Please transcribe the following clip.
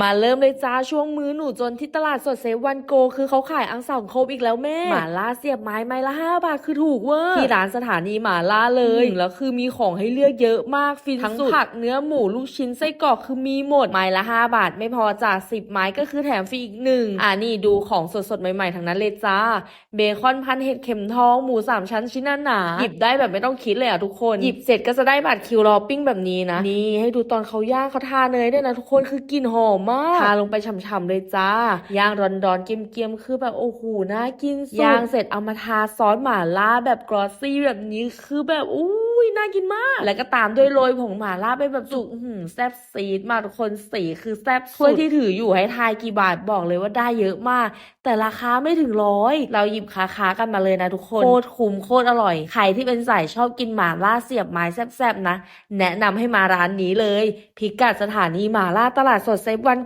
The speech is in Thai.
มาเริ่มเลยจ้าช่วงมือหนูจนที่ตลาดสดเซฟวันโก คือเขาขายอังสองครบอีกแล้วแม่หมาล่าเสียบไม้ไม้ละห้าบาทคือถูกเวอร์ที่ร้านสถานีหมาล่าเลยแล้วคือมีของให้เลือกเยอะมากฟินทั้งผักเนื้อหมูลูกชิ้นไส้กรอกคือมีหมดไม้ละห้าบาท ไม่พอจ้าสิบไม้ก็คือแถมฟรีอีกหนึ่งอ่านี่ดูของสดๆใหม่ๆทั้งนั้นเลยจ้าเบคอนพันเห็ดเข็มทองหมูสามชั้นชิ้นหนาๆหยิบได้แบบไม่ต้องคิดเลยอะทุกคนหยิบเสร็จก็จะได้บัตรคิวรอปิ้งแบบนี้นะนี่ให้ดูตอนเขาย่างเขาทาเนยด้วยนะทุกคนคือกลิ่นหอมมากทาลงไปฉ่ำๆเลยจ้าย่างร้อนๆเกรียมๆคือแบบโอ้โหน่ากินสุดย่างเสร็จเอามาทาซอสหม่าล่าแบบกรอสซี่แบบนี้คือแบบอุ้ ยน่ากินมาก แล้วก็ตามด้วยโรยผงหม่าล่าไปแบบจุกอื้อหือแซ่บซีดมากทุกคนสีคือแซ่บสุดถ้วยที่ถืออยู่ให้ทายกี่บาทบอกเลยว่าได้เยอะมาก แต่ราคาไม่ถึงร้อยเราหยิบคาคาๆกันมาเลยนะทุกคนโคตรคุ้มโคตรอร่อยใครที่เป็นสายชอบกินหม่าล่าเสียบไม้แซ่บๆนะ แนะนำให้มาร้านนี้เลย พิกัดสถานีหม่าล่าตลาดสดเซฟวัน